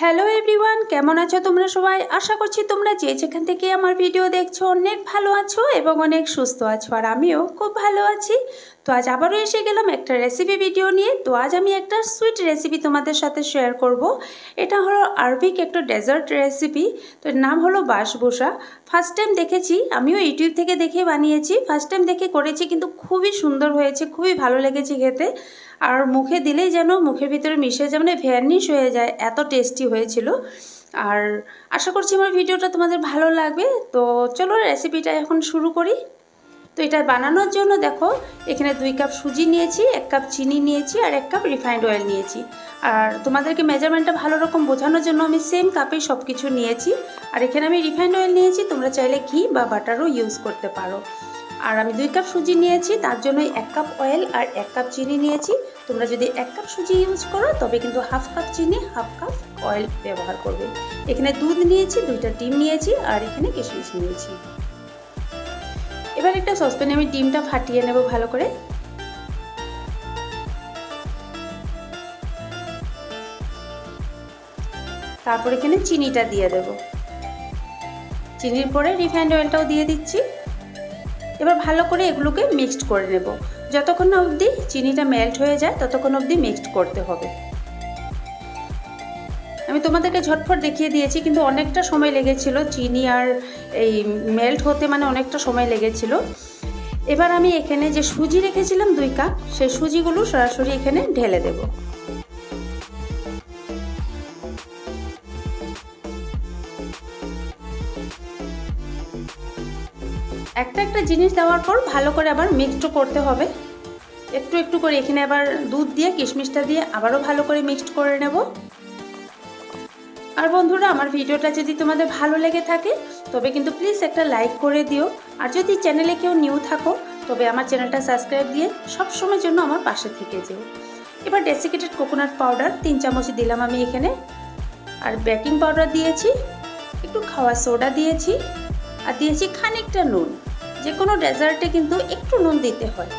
Hello everyone কেমন আছো তোমরা সবাই? আশা করছি তোমরা যে যেখান থেকে আমার ভিডিও দেখছ অনেক ভালো আছো এবং অনেক সুস্থ আছো, আর আমিও খুব ভালো আছি। তো আজ আবারও এসে গেলাম একটা রেসিপি ভিডিও নিয়ে। তো আজ আমি একটা সুইট রেসিপি তোমাদের সাথে শেয়ার করব। এটা হলো আরবিক একটা ডেজার্ট রেসিপি তো নাম হলো বাঁশবুসা ফার্স্ট টাইম দেখেছি, আমিও ইউটিউব থেকে দেখে বানিয়েছি। ফার্স্ট টাইম দেখে করেছি, কিন্তু খুবই সুন্দর হয়েছে, খুবই ভালো লেগেছে খেতে। আর মুখে দিলেই যেন মুখের ভিতরে মিশে যায় মানে ভ্যানিশ হয়ে যায়, এত টেস্টি হয়েছিল। আর আশা করছি আমার ভিডিওটা তোমাদের ভালো লাগবে। তো চলো রেসিপিটা এখন শুরু করি। তো এটা বানানোর জন্য দেখো, এখানে দুই কাপ সুজি নিয়েছি, এক কাপ চিনি নিয়েছি আর এক কাপ রিফাইন্ড অয়েল নিয়েছি। আর তোমাদেরকে মেজারমেন্টটা ভালো রকম বোঝানোর জন্য আমি সেম কাপেই সব কিছু নিয়েছি। আর এখানে আমি রিফাইন্ড অয়েল নিয়েছি, তোমরা চাইলে ঘি বা বাটারও ইউজ করতে পারো। আর আমি দুই কাপ সুজি নিয়েছি, তার জন্য এক কাপ অয়েল আর এক কাপ চিনি নিয়েছি। তোমরা যদি এক কাপ সুজি ইউজ করো, তবে কিন্তু হাফ কাপ চিনি হাফ কাপ অয়েল ব্যবহার করবে। এখানে দুধ নিয়েছি, দুইটা ডিম নিয়েছি আর এখানে কিশমিশ নিয়েছি। এবার একটা সসপ্যানে আমি ডিমটা ফাটিয়ে নেব ভালো করে। তারপর এখানে চিনিটা দিয়ে দেব। চিনির পরে রিফাইন্ড অয়েলটাও দিয়ে দিচ্ছি। এবার ভালো করে এগুলোকে মিক্সড করে নেব। যতক্ষণ না অবধি চিনিটা মেল্ট হয়ে যায়, ততক্ষণ অবধি মিক্সড করতে হবে। আমি তোমাদেরকে ঝটফট দেখিয়ে দিয়েছি, কিন্তু অনেকটা সময় লেগেছিল। চিনি আর এই মেল্ট হতে মানে অনেকটা সময় লেগেছিল। এবার আমি এখানে যে সুজি রেখেছিলাম দুই কাপ, সেই সুজিগুলো সরাসরি এখানে ঢেলে দেব। একটা একটা জিনিস দেওয়ার পর ভালো করে আবার মিক্সড করতে হবে। একটু একটু করে এখানে আবার দুধ দিয়ে, কিশমিশটা দিয়ে আবারও ভালো করে মিক্সড করে নেব। আর বন্ধুরা, আমার ভিডিওটা যদি তোমাদের ভালো লেগে থাকে, তবে কিন্তু প্লিজ একটা লাইক করে দিও। আর যদি চ্যানেলে কেউ নিউ থাকো, তবে আমার চ্যানেলটা সাবস্ক্রাইব দিয়ে সব সময়ের জন্য আমার পাশে থেকে যেও। এবার ডেসিকেটেড কোকোনাট পাউডার তিন চামচ দিলাম আমি এখানে। আর বেকিং পাউডার দিয়েছি, একটু খাওয়া সোডা দিয়েছি, আর দিয়েছি খানিকটা নুন। যে কোনো ডেজার্টে কিন্তু একটু নুন দিতে হয়।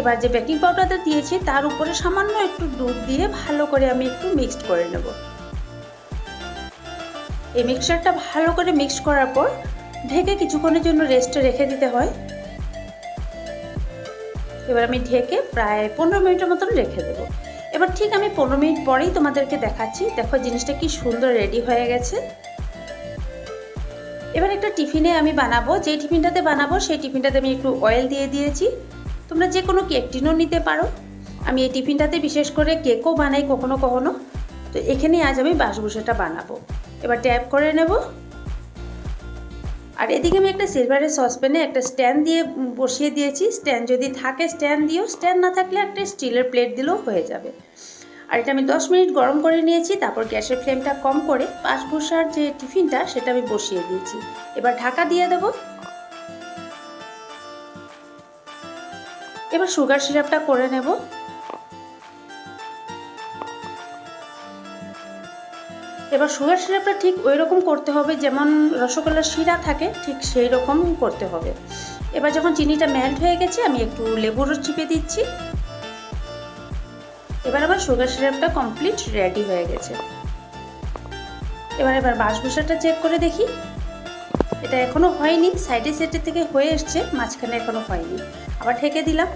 এবার যে বেকিং পাউডারটা দিয়েছি, তার উপরে সামান্য একটু দুধ দিয়ে ভালো করে আমি একটু মিক্সড করে নেব। এই মিক্সচারটা ভালো করে মিক্স করার পর ঢেকে কিছুক্ষণের জন্য রেস্টে রেখে দিতে হয়। এবার আমি ঢেকে প্রায় পনেরো মিনিটের মতন রেখে দেবো। এবার ঠিক আমি পনেরো মিনিট পরেই তোমাদেরকে দেখাচ্ছি, দেখো জিনিসটা কি সুন্দর রেডি হয়ে গেছে। এবার একটা টিফিনে আমি বানাবো যে টিফিনটাতে বানাবো সেই টিফিনটাতে আমি একটু অয়েল দিয়ে দিয়েছি। তোমরা যে কোনো কেক টিনও নিতে পারো। আমি এই টিফিনটাতে বিশেষ করে কেকও বানাই কখনো কখনো। তো এখানেই আজ আমি বাসবুসাটা বানাবো। এবার ট্যাপ করে নেব। আর এদিকে আমি একটা সিলভারের সসপ্যানে একটা স্ট্যান্ড দিয়ে বসিয়ে দিয়েছি। স্ট্যান্ড যদি থাকে স্ট্যান্ড দিও। স্ট্যান্ড না থাকলে একটা স্টিলের প্লেট দিলেও হয়ে যাবে। আর এটা আমি দশ মিনিট গরম করে নিয়েছি, তারপর গ্যাসের ফ্লেমটা কম করে পাঁচ বসার যে টিফিনটা সেটা আমি বসিয়ে দিয়েছি। এবার ঢাকা দিয়ে দেবো। এবার সুগার সিরাপটা করে নেব। এবার সুগার সিরাপটা ঠিক ওই রকম করতে হবে, যেমন রসগোল্লার শিরা থাকে, ঠিক সেই রকম করতে হবে। এবার যখন চিনিটা মেল্ট হয়ে গেছে, আমি একটু লেবুর রস চিপে দিচ্ছি। এবার আবার সুগার সিরাপটা কমপ্লিট রেডি হয়ে গেছে। এবার এবার বাসভূষাটা চেক করে দেখি। এটা এখনও হয়নি সাইডে সাইডে থেকে হয়ে এসছে, মাঝখানে এখনও হয়নি। আবার ঢেকে দিলাম।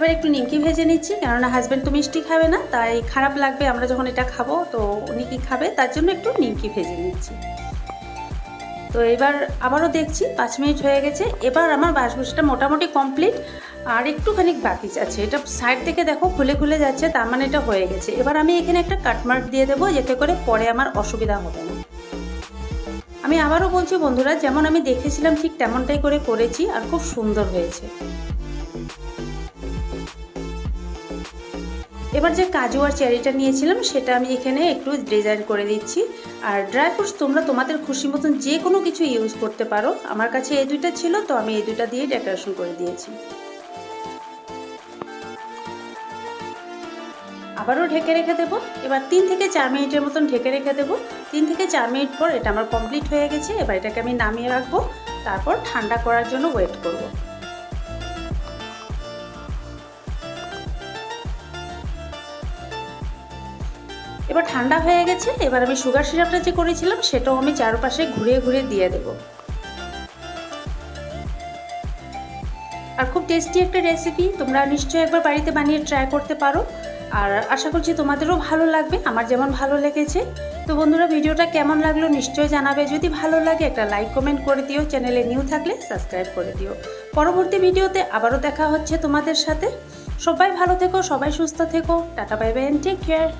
এবার একটু নিমকি ভেজে নিচ্ছি, কেননা হাজব্যান্ড তো মিষ্টি খাবে না, তাই খারাপ লাগবে আমরা যখন এটা খাব, তো উনি কি খাবে, তার জন্য একটু নিমকি ভেজে নিচ্ছি। তো এবার আবারও দেখছি, পাঁচ মিনিট হয়ে গেছে, এবার আমার বাসবুসটা মোটামুটি কমপ্লিট আর একটুখানি বাকি আছে। এটা সাইড থেকে দেখো খুলে খুলে যাচ্ছে, তার মানে এটা হয়ে গেছে। এবার আমি এখানে একটা কাটমার্ক দিয়ে দেবো, যাতে করে পরে আমার অসুবিধা হবে না। আমি আবারও বলছি বন্ধুরা, যেমন আমি দেখেছিলাম ঠিক তেমনটাই করে করেছি, আর খুব সুন্দর হয়েছে। এবার যে কাজু আর চেরিটা নিয়েছিলাম, সেটা আমি এখানে একটু ডিজাইন করে দিচ্ছি। আর ড্রাই ফ্রুটস তোমরা তোমাদের খুশি মতন যে কোনো কিছু ইউজ করতে পারো। আমার কাছে এই দুইটা ছিল, তো আমি এই দুইটা দিয়ে ডেকোরেশন করে দিয়েছি। আবারও ঢেকে রেখে দেবো। এবার তিন থেকে চার মিনিটের মতন ঢেকে রেখে দেবো। তিন থেকে চার মিনিট পর এটা আমার কমপ্লিট হয়ে গেছে। এবার এটাকে আমি নামিয়ে রাখব। তারপর ঠান্ডা করার জন্য ওয়েট করব। এবার ঠান্ডা হয়ে গেছে, এবার আমি সুগার সিরাপটা যে করেছিলাম, সেটাও আমি চারপাশে ঘুরিয়ে ঘুরিয়ে দিয়ে দেবো। আর খুব টেস্টি একটা রেসিপি তোমরা নিশ্চয়ই একবার বাড়িতে বানিয়ে ট্রাই করতে পারো। আর আশা করছি তোমাদেরও ভালো লাগবে, আমার যেমন ভালো লেগেছে। তো বন্ধুরা, ভিডিওটা কেমন লাগল নিশ্চয়ই জানাবে। যদি ভালো লাগে, একটা লাইক কমেন্ট করে দিও চ্যানেলে নিউ থাকলে সাবস্ক্রাইব করে দিও। পরবর্তী ভিডিওতে আবারও দেখা হচ্ছে তোমাদের সাথে। সবাই ভালো থেকো, সবাই সুস্থ থেকো। Tata bye bye take care